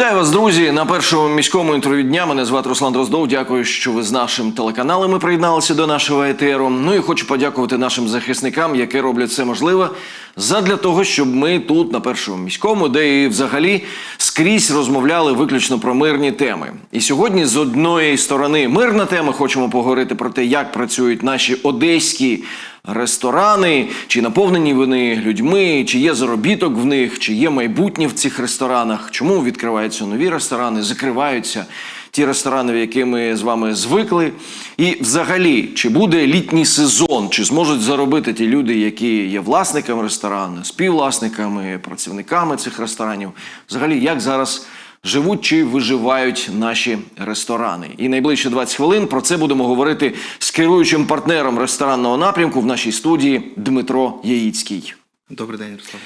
Вітаю вас, друзі, на першому міському інтерв'ю дня. Мене звати Руслан Дроздов. Дякую, що ви з нашим телеканалом приєдналися до нашого етеру. Ну і хочу подякувати нашим захисникам, які роблять це можливе, задля того, щоб ми тут, на першому міському, де і взагалі скрізь розмовляли виключно про мирні теми. І сьогодні з одної сторони мирна тема. Хочемо поговорити про те, як працюють наші одеські ресторани, чи наповнені вони людьми, чи є заробіток в них, чи є майбутнє в цих ресторанах, чому відкриваються нові ресторани, закриваються ті ресторани, в які ми з вами звикли. І взагалі, чи буде літній сезон, чи зможуть заробити ті люди, які є власниками ресторану, співвласниками, працівниками цих ресторанів. Взагалі, як зараз живуть чи виживають наші ресторани. І найближче 20 хвилин про це будемо говорити з керуючим партнером ресторанного напрямку в нашій студії Дмитро Яїцький. Добрий день, Руслан.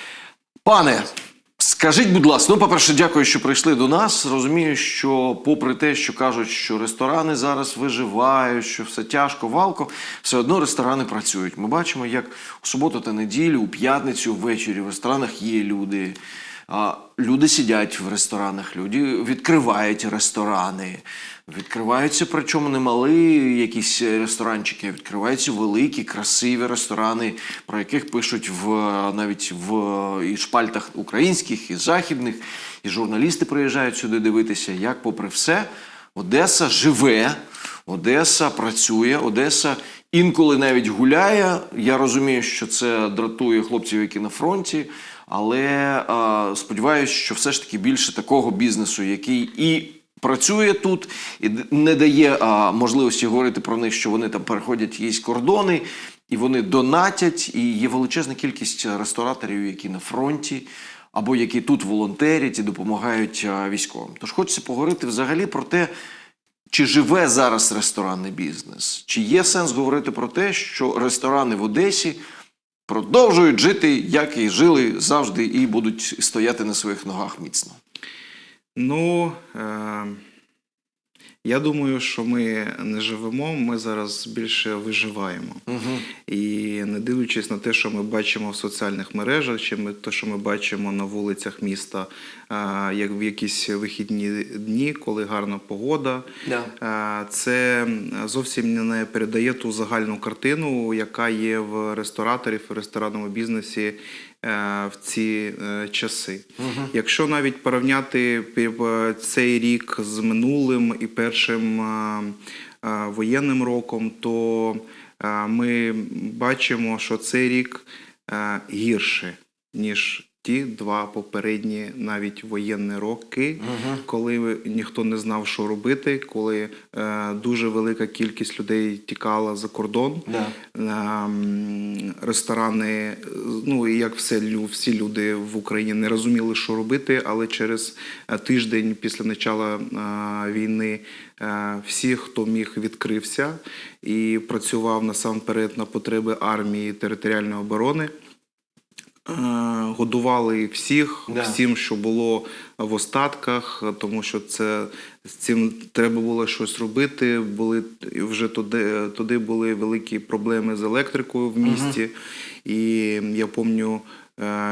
Пане, скажіть, будь ласка, ну, по-перше, дякую, що прийшли до нас. Розумію, що попри те, що кажуть, що ресторани зараз виживають, що все тяжко, валко, все одно ресторани працюють. Ми бачимо, як у суботу та неділю, у п'ятницю ввечері в ресторанах є люди. Люди сидять в ресторанах, люди відкривають ресторани. Відкриваються, причому не малі якісь ресторанчики, відкриваються великі, красиві ресторани, про яких пишуть в навіть в і шпальтах українських, і західних, і журналісти приїжджають сюди дивитися, як, попри все, Одеса живе, Одеса працює, Одеса інколи навіть гуляє. Я розумію, що це дратує хлопців, які на фронті. Але сподіваюся, що все ж таки більше такого бізнесу, який і працює тут, і не дає а, можливості говорити про них, що вони там переходять якісь кордони, і вони донатять. І є величезна кількість рестораторів, які на фронті, або які тут волонтерять і допомагають а, військовим. Тож хочеться поговорити взагалі про те, чи живе зараз ресторанний бізнес? Чи є сенс говорити про те, що ресторани в Одесі продовжують жити, як і жили завжди, і будуть стояти на своїх ногах міцно? Ну, е- я думаю, що ми не живемо, ми зараз більше виживаємо. Угу. І не дивлячись на те, що ми бачимо в соціальних мережах, чи ми, те, що ми бачимо на вулицях міста, е- як в якісь вихідні дні, коли гарна погода, Да. Е, це зовсім не передає ту загальну картину, яка є в рестораторів в ресторанному бізнесі в ці часи. часи. Якщо навіть порівняти пі- цей рік з минулим і першим е, е, воєнним роком, то е, ми бачимо, що цей рік е, гірше, ніж ті два попередні навіть воєнні роки, коли ніхто не знав, що робити, коли е, дуже велика кількість людей тікала за кордон. Да. Ем, Ресторани, е, ну і як все, лю- всі люди в Україні не розуміли, що робити, але через е, тиждень після початку війни е, всі, хто міг, відкрився і працював насамперед на потреби армії територіальної оборони. Е, Годували всіх, Да. всім, що було в остатках, тому що це з цим треба було щось робити. Були вже туди, туди були великі проблеми з електрикою в місті. І я пам'ятаю,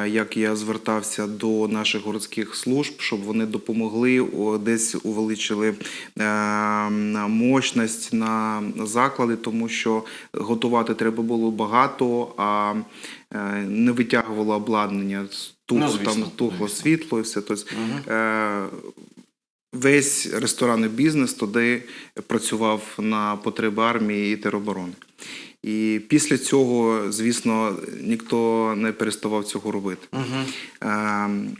як я звертався до наших городських служб, щоб вони допомогли, десь увеличили е, мощність на заклади, тому що готувати треба було багато, а е, не витягувало обладнання. Тухло, Ну, там тухло світло і все. Тобто, е, весь ресторанний бізнес туди працював на потреби армії і тероборони. І після цього, звісно, ніхто не переставав цього робити. Ем,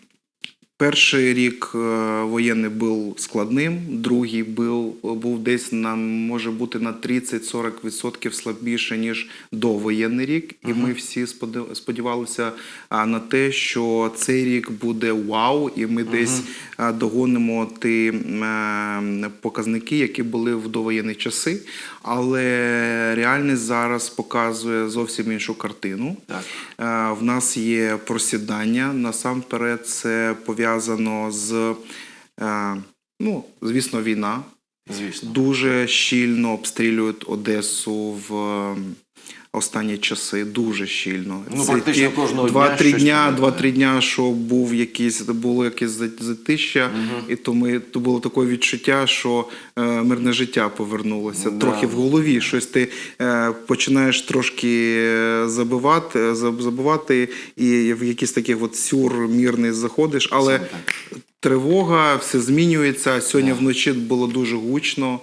Перший рік е, воєнний був складним, другий був, був десь на може бути на 30-40% слабіше ніж довоєнний рік. І ми всі сподівалися на те, що цей рік буде вау, і ми десь догонимо ті е, показники, які були в довоєнні часи. Але реальність зараз показує зовсім іншу картину. Так. Е, В нас є просідання. Насамперед, це пов'язано з, е, ну, звісно, війна. Звісно. Дуже щільно обстрілюють Одесу в останні часи. Дуже щільно. Ну, практично ті кожного дня два-три щось дня, два-три дня, що був якийсь було якесь за- затища, і то ми то було таке відчуття, що е, мирне життя повернулося. Да. Трохи в голові щось ти е, починаєш трошки е, забивати, забувати, і в якийсь таких от сюр мірний заходиш, але. Тривога, все змінюється. Сьогодні вночі було дуже гучно,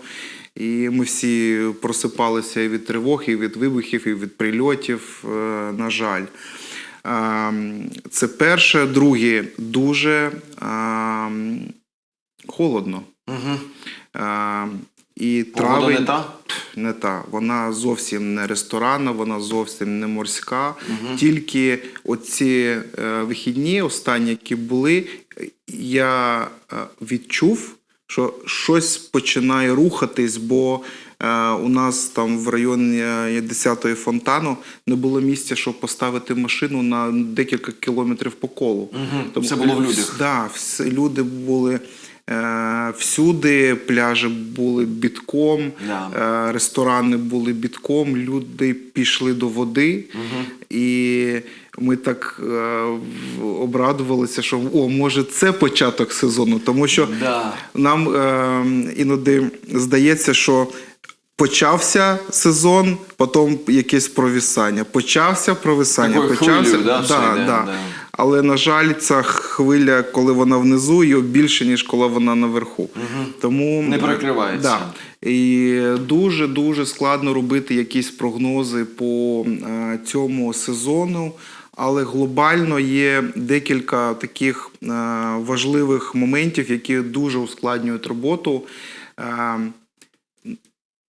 і ми всі просипалися і від тривог, і від вибухів, і від прильотів. е, На жаль, Ем, це перше. Друге, дуже ем, холодно. Угу. І Погода травень не та? не та. Вона зовсім не ресторанна, вона зовсім не морська. Тільки оці е, вихідні, останні, які були, я е, відчув, що щось починає рухатись, бо е, у нас там в районі 10-ї фонтану не було місця, щоб поставити машину на декілька кілометрів по колу. Мгм. Все було в людях. Да, все, люди були е, всюди, пляжі були бітком, Да. е, ресторани були бітком, люди пішли до води. І ми так е, обрадувалися, що о, може, це початок сезону, тому що Да. нам е, іноді здається, що. Почався сезон, потім якесь провісання. Почався провісання, Такою почався. хвилею, да, все да, да. да. Але, на жаль, ця хвиля, коли вона внизу, її більше, ніж коли вона наверху. Тому Не перекривається. Да. І дуже дуже складно робити якісь прогнози по е, цьому сезону. Але глобально є декілька таких е, важливих моментів, які дуже ускладнюють роботу. Е,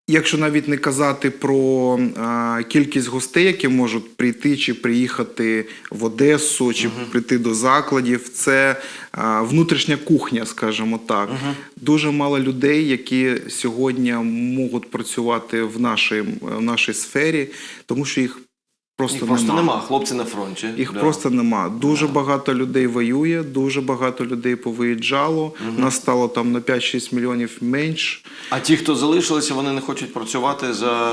Якщо навіть не казати про е, кількість гостей, які можуть прийти чи приїхати в Одесу, чи прийти до закладів, це внутрішня кухня, скажімо так. Дуже мало людей, які сьогодні можуть працювати в нашій, в нашій сфері, тому що їх просто, Їх просто нема. нема. Хлопці на фронті. Їх Да. просто нема. Дуже багато людей воює, дуже багато людей повиїжджало. Нас стало там на 5-6 мільйонів менш. А ті, хто залишилися, вони не хочуть працювати за,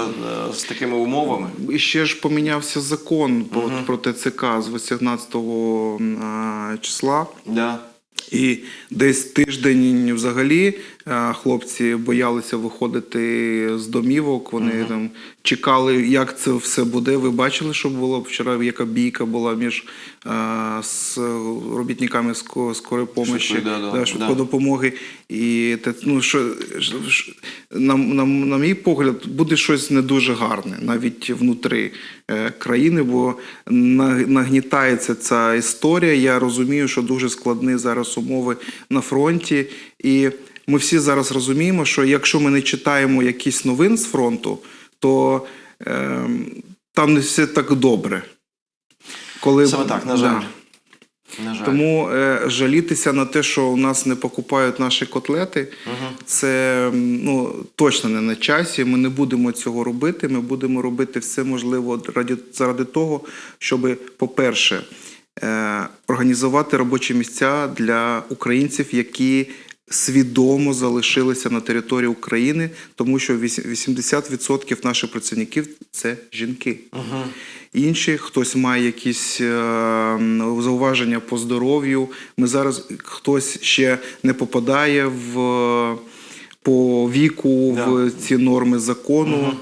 е, з такими умовами. І ще ж помінявся закон про, про ТЦК з 18 а, числа. Да. І десь тиждень взагалі хлопці боялися виходити з домівок. Вони там чекали, як це все буде. Ви бачили, що було вчора, яка бійка була між е, з робітниками ско- скорої помощі, Швидкої, да, да, да, швидкої да. допомоги. І те, ну, що, що- що- на, на, на мій погляд, буде щось не дуже гарне, навіть внутри е, країни, бо нагнітається ця історія. Я розумію, що дуже складні зараз умови на фронті. І ми всі зараз розуміємо, що якщо ми не читаємо якісь новин з фронту, то е, там не все так добре. Коли, Саме так, на Да. жаль. На жаль. Тому е, жалітися на те, що у нас не покупають наші котлети, це ну, точно не на часі. Ми не будемо цього робити. Ми будемо робити все можливе раді, заради того, щоб, по-перше, е, організувати робочі місця для українців, які свідомо залишилися на території України, тому що 80% наших працівників це жінки. Інші, хтось має якісь е, зауваження по здоров'ю. Ми зараз хтось ще не попадає в по віку Да. в ці норми закону.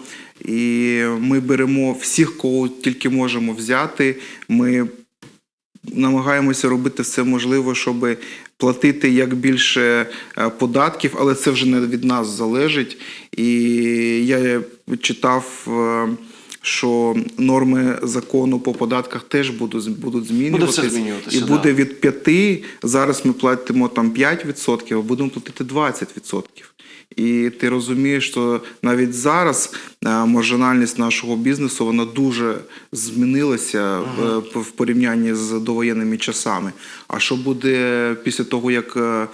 І ми беремо всіх, кого тільки можемо взяти. Ми намагаємося робити все можливе, щоб платити як більше е, податків, але це вже не від нас залежить. І я читав. е, Що норми закону по податках теж будуть будуть змінюватися. все змінюватися, і да. буде від 5, зараз ми платимо там 5%, а будемо платити 20%. І ти розумієш, що навіть зараз е, маржинальність нашого бізнесу вона дуже змінилася в, в порівнянні з довоєнними часами. А що буде після того, як е,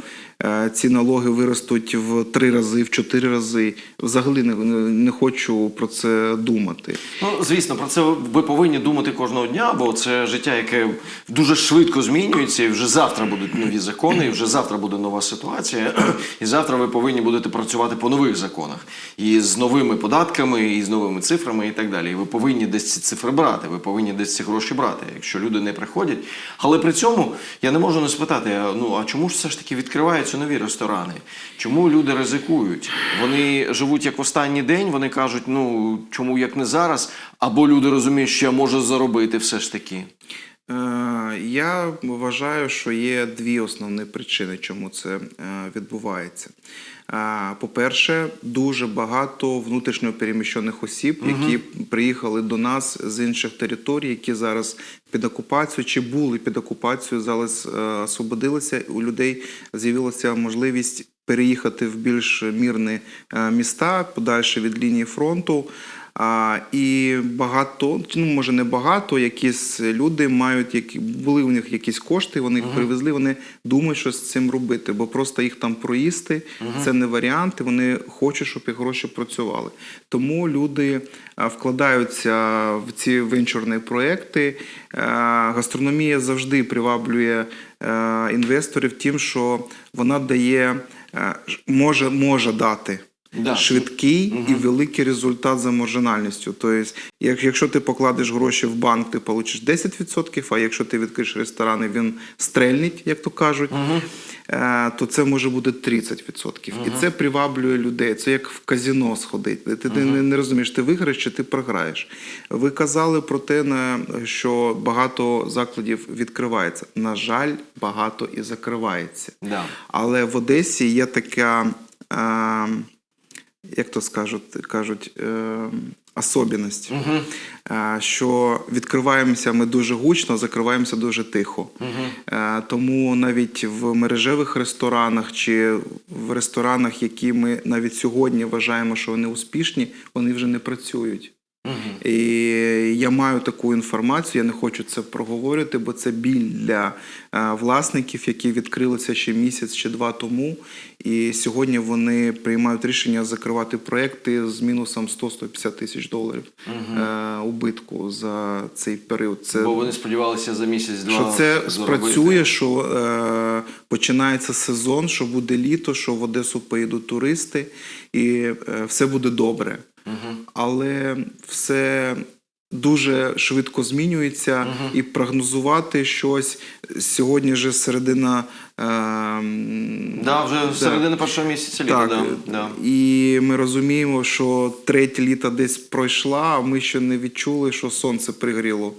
е, ці налоги виростуть в три рази, в чотири рази. Взагалі не, не, не хочу про це думати. Ну, звісно, про це ви повинні думати кожного дня, бо це життя, яке дуже швидко змінюється, і вже завтра будуть нові закони, і вже завтра буде нова ситуація. І завтра ви повинні будете працювати по нових законах і з новими податками, і з новими цифрами, і так далі. І ви повинні десь ці цифри брати, ви повинні десь ці гроші брати, якщо люди не приходять. Але при цьому я не можу не спитати: ну а чому ж все ж таки відкриваються нові ресторани? Чому люди ризикують? Вони живуть як в останній день, вони кажуть, ну чому як не зараз? Або люди розуміють, що я можу заробити все ж таки. Я вважаю, що є дві основні причини, чому це е, відбувається. По-перше, дуже багато внутрішньо переміщених осіб, які приїхали до нас з інших територій, які зараз під окупацією чи були під окупацією, зараз е, освободилися. У людей з'явилася можливість переїхати в більш мірні е, міста, подальше від лінії фронту. А, і багато, ну може не багато, якісь люди мають, які були у них якісь кошти, вони їх привезли, вони думають, що з цим робити, бо просто їх там проїсти це не варіант, і вони хочуть, щоб їх гроші працювали. Тому люди а, вкладаються в ці венчурні проекти. А, Гастрономія завжди приваблює е, інвесторів тим, що вона дає, е, може, може дати Да. швидкий і великий результат за маржинальністю. Тобто, якщо ти покладеш гроші в банк, ти получиш 10%, а якщо ти відкриєш ресторан, і він стрельнить, як то кажуть, е, то це може бути 30%. І це приваблює людей. Це як в казіно сходити. Ти не, не розумієш, ти виграєш чи ти програєш. Ви казали про те, що багато закладів відкривається. На жаль, багато і закривається. Да. Але в Одесі є така, е, як то скажуть, кажуть, е, особливість, е, що відкриваємося ми дуже гучно, закриваємося дуже тихо. Е, тому навіть в мережевих ресторанах чи в ресторанах, які ми навіть сьогодні вважаємо, що вони успішні, вони вже не працюють. І я маю таку інформацію, я не хочу це проговорити, бо це біль для е, власників, які відкрилися ще місяць чи два тому. І сьогодні вони приймають рішення закривати проекти з мінусом 100-150 тисяч доларів е, убитку за цей період. Це Бо вони сподівалися за місяць-два. що це заробити. спрацює, що е, починається сезон, що буде літо, що в Одесу поїдуть туристи, і е, все буде добре. Але все дуже швидко змінюється, і прогнозувати щось сьогодні вже середина. Е, Да, вже да. середина першого місяця літа. Так, Да, і ми розуміємо, що третє літо десь пройшла, а ми ще не відчули, що сонце пригріло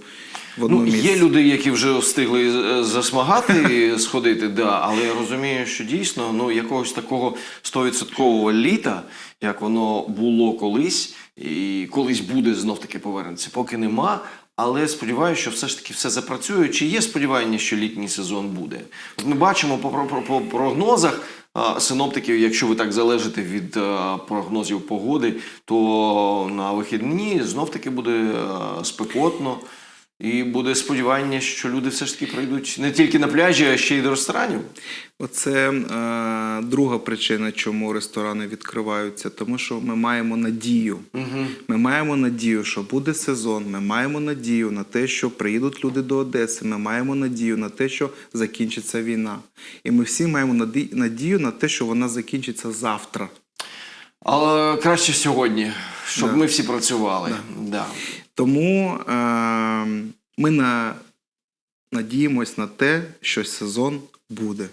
в одному Ну, місці. є люди, які вже встигли е, засмагати і сходити, да, але я розумію, що дійсно ну, якогось такого 100% літа, як воно було колись, і колись буде знов таки повернеться, поки нема. Але сподіваюся, що все ж таки все запрацює. Чи є сподівання, що літній сезон буде? От ми бачимо по, прогнозах синоптиків, якщо ви так залежите від прогнозів погоди, то на вихідні знов таки буде спекотно. І буде сподівання, що люди все ж таки прийдуть не тільки на пляжі, а ще й до ресторанів. Оце е, друга причина, чому ресторани відкриваються, тому що ми маємо надію. Ми маємо надію, що буде сезон. Ми маємо надію на те, що приїдуть люди до Одеси. Ми маємо надію на те, що закінчиться війна. І ми всі маємо надію на те, що вона закінчиться завтра. Але краще сьогодні, щоб Да. ми всі працювали. Да. Тому е, ми на, надіємось на те, що сезон буде.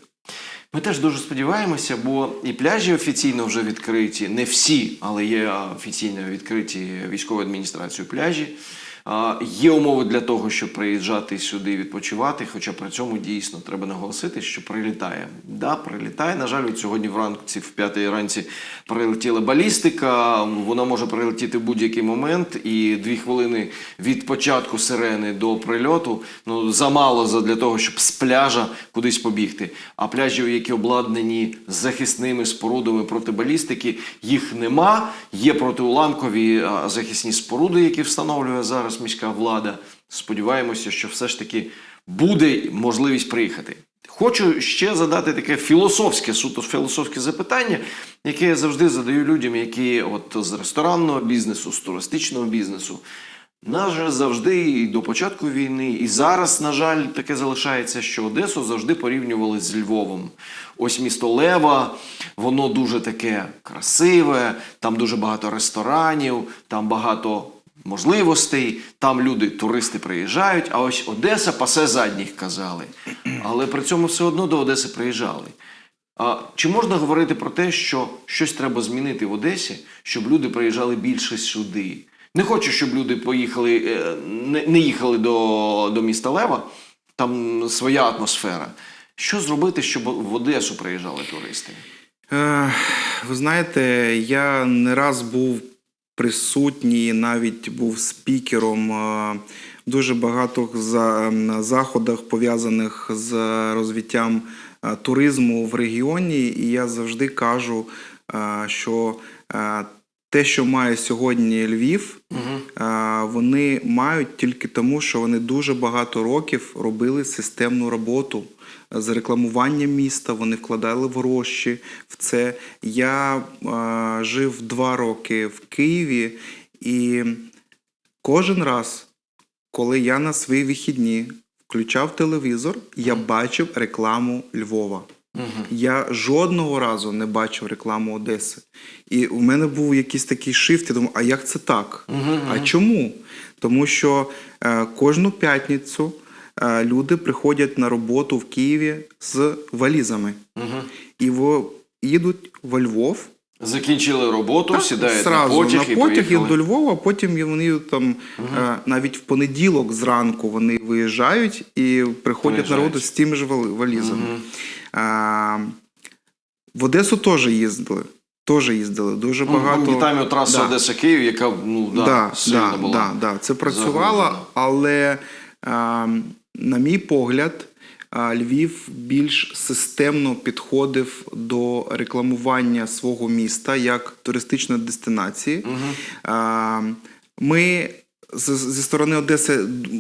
Ми теж дуже сподіваємося, бо і пляжі офіційно вже відкриті, не всі, але є офіційно відкриті військовою адміністрацією пляжі. Є умови для того, щоб приїжджати сюди відпочивати, хоча при цьому дійсно треба наголосити, що прилітає. Да, прилітає. На жаль, сьогодні вранці, в п'ятій ранці, прилетіла балістика. Вона може прилетіти в будь-який момент, і дві хвилини від початку сирени до прильоту ну замало за- для того, щоб з пляжа кудись побігти. А пляжів, які обладнані захисними спорудами проти балістики, їх нема. Є протиуламкові захисні споруди, які встановлює зараз міська влада. Сподіваємося, що все ж таки буде можливість приїхати. Хочу ще задати таке філософське, суто філософське запитання, яке я завжди задаю людям, які от з ресторанного бізнесу, з туристичного бізнесу. Нас же завжди і до початку війни, і зараз, на жаль, таке залишається, що Одесу завжди порівнювали з Львовом. Ось місто Лева, воно дуже таке красиве, там дуже багато ресторанів, там багато можливостей, там люди, туристи приїжджають, а ось Одеса пасе задніх казали. Але при цьому все одно до Одеси приїжджали. А чи можна говорити про те, що щось треба змінити в Одесі, щоб люди приїжджали більше сюди? Не хочу, щоб люди поїхали, е, не, їхали до, до міста Лева, там своя атмосфера. Що зробити, щоб в Одесу приїжджали туристи? Е, Ви знаєте, я не раз був присутній, навіть був спікером е, дуже багато за- заходах, пов'язаних з розвиттям е, туризму в регіоні. І я завжди кажу, е, що те, що має сьогодні Львів, е, вони мають тільки тому, що вони дуже багато років робили системну роботу з рекламуванням міста. Вони вкладали в гроші в це. Я е, жив два роки в Києві, і кожен раз, коли я на свої вихідні включав телевізор, я бачив рекламу Львова. Я жодного разу не бачив рекламу Одеси. І у мене був якийсь такий шифт. Я думаю, а як це так? А чому? Тому що е, кожну п'ятницю е, люди приходять на роботу в Києві з валізами. І во, їдуть во Львов. Закінчили роботу, сідають Сразу на потяг, на потяг і до Львова, потім вони там е, навіть в понеділок зранку вони виїжджають і приходять на роботу з тими ж валізами. А, в Одесу теж їздили. Теж їздили. Дуже Ну, багато. Пам'ятаємо трасу Да. Одеса Київ, яка ну да, Да, сильно да, була. да, да. Це працювало, але, а, на мій погляд, а, Львів більш системно підходив до рекламування свого міста як туристичної дестинації. А, Ми зі сторони Одеси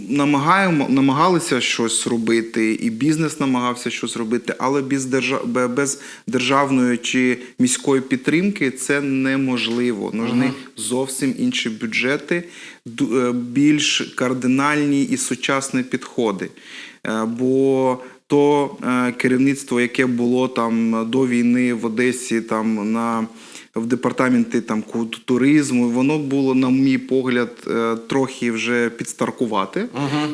намагаємо, намагалися щось робити, і бізнес намагався щось робити, але без, держа, без державної чи міської підтримки це неможливо. Нужні зовсім інші бюджети, е, більш кардинальні і сучасні підходи. Е, Бо то е, керівництво, яке було там до війни в Одесі, там на в департаменті там туризму, воно було, на мій погляд, е, трохи вже підстаркувати,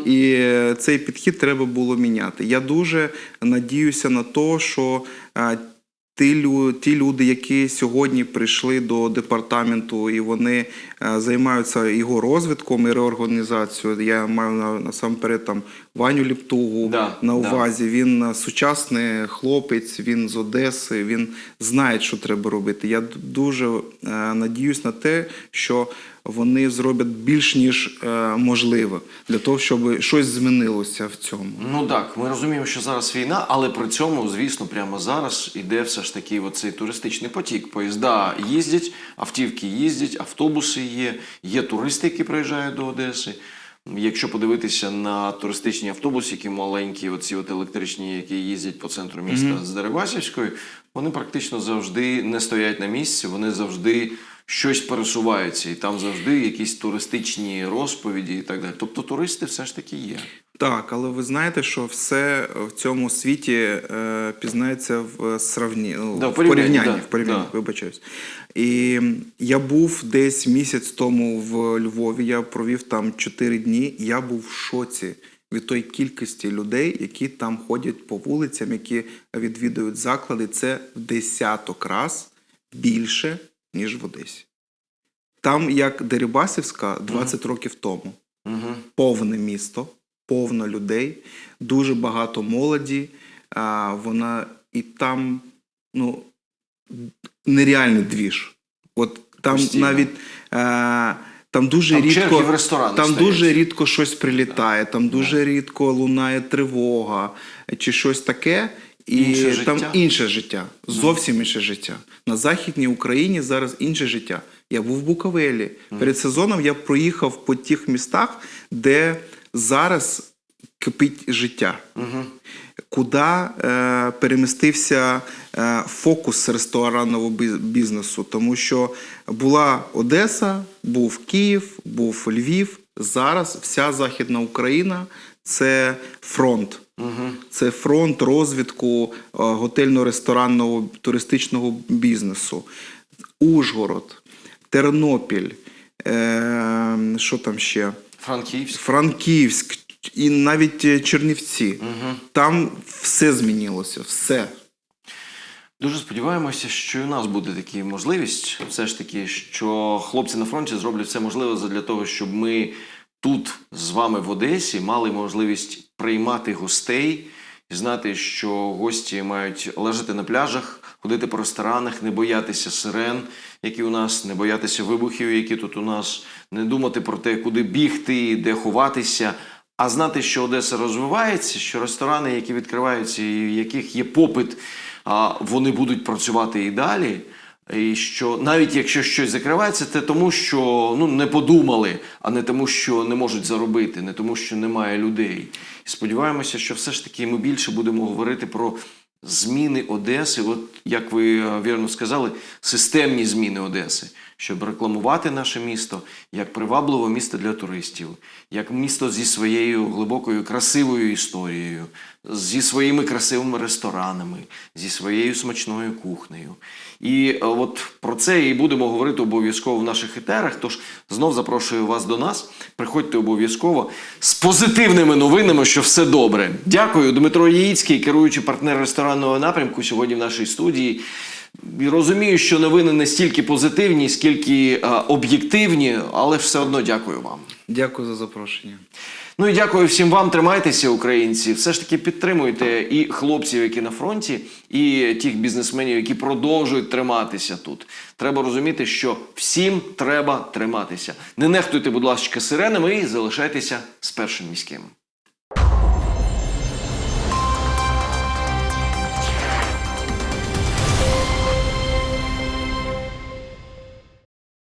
і е, цей підхід треба було міняти. Я дуже надіюся на те, що е, ті, лю- ті люди, які сьогодні прийшли до департаменту і вони е, займаються його розвитком і реорганізацією. Я маю насамперед там Ваню Ліптугу Да, на да. увазі. Він е, сучасний хлопець, він з Одеси, він знає, що треба робити. Я дуже е, надіюсь на те, що вони зроблять більш ніж е, можливе для того, щоб щось змінилося в цьому. Ну так, ми розуміємо, що зараз війна, але при цьому, звісно, прямо зараз іде все ж таки оцей туристичний потік. Поїзда їздять, автівки їздять, автобуси є, є туристи, які приїжджають до Одеси. Якщо подивитися на туристичні автобуси, які маленькі, оці от електричні, які їздять по центру міста з Дерибасівської, вони практично завжди не стоять на місці, вони завжди щось пересуваються, і там завжди якісь туристичні розповіді і так далі. Тобто туристи все ж таки є. Так, але ви знаєте, що все в цьому світі е, пізнається в сравні, ну, Да, в порівнянні, порівнянні, да, в порівнянні, да. вибачаюсь. І я був десь місяць тому в Львові, я провів там 4 дні, я був в шоці від тої кількості людей, які там ходять по вулицям, які відвідують заклади. Це в десяток раз більше, ніж в Одесі. Там, як Дерибасівська 20 років тому Угу. повне місто, повно людей, дуже багато молоді. А, вона і там ну, нереальний двіж. От там Постійно. навіть а, там дуже Там рідко в там дуже рідко щось прилітає, там дуже рідко лунає тривога чи щось таке. І Інше там життя. інше життя, зовсім інше життя. На Західній Україні зараз інше життя. Я був в Буковелі. Перед сезоном я проїхав по тих містах, де зараз кипить життя. Куди е, перемістився е, фокус ресторанного бізнесу? Тому що була Одеса, був Київ, був Львів. Зараз вся Західна Україна це фронт. Це фронт розвитку е, готельно-ресторанного туристичного бізнесу. Ужгород, Тернопіль, е, що там ще? Франківськ. Франківськ і навіть е, Чернівці. Там все змінилося, все. Дуже сподіваємося, що і у нас буде така можливість, все ж таки, що хлопці на фронті зроблять все можливе для того, щоб ми тут з вами в Одесі мали можливість приймати гостей і знати, що гості мають лежати на пляжах, ходити по ресторанах, не боятися сирен, які у нас, не боятися вибухів, які тут у нас, не думати про те, куди бігти, де ховатися. А знати, що Одеса розвивається, що ресторани, які відкриваються, і в яких є попит, вони будуть працювати і далі. І що навіть якщо щось закривається, це тому, що ну не подумали, а не тому, що не можуть заробити, не тому, що немає людей. І сподіваємося, що все ж таки ми більше будемо говорити про зміни Одеси. От як ви е, вірно сказали, системні зміни Одеси, щоб рекламувати наше місто як привабливе місто для туристів, як місто зі своєю глибокою красивою історією, зі своїми красивими ресторанами, зі своєю смачною кухнею. І е, от про це і будемо говорити обов'язково в наших етерах. Тож знов запрошую вас до нас. Приходьте обов'язково з позитивними новинами, що все добре. Дякую, Дмитро Яїцький, керуючий партнер ресторанного напрямку, сьогодні в нашій студії. Розумію, що новини не стільки позитивні, скільки е, об'єктивні, але все одно дякую вам. Дякую за запрошення. Ну і дякую всім вам. Тримайтеся, українці. Все ж таки підтримуйте і хлопців, які на фронті, і тих бізнесменів, які продовжують триматися тут. Треба розуміти, що всім треба триматися. Не нехтуйте, будь ласка, сиренами і залишайтеся з першим міським.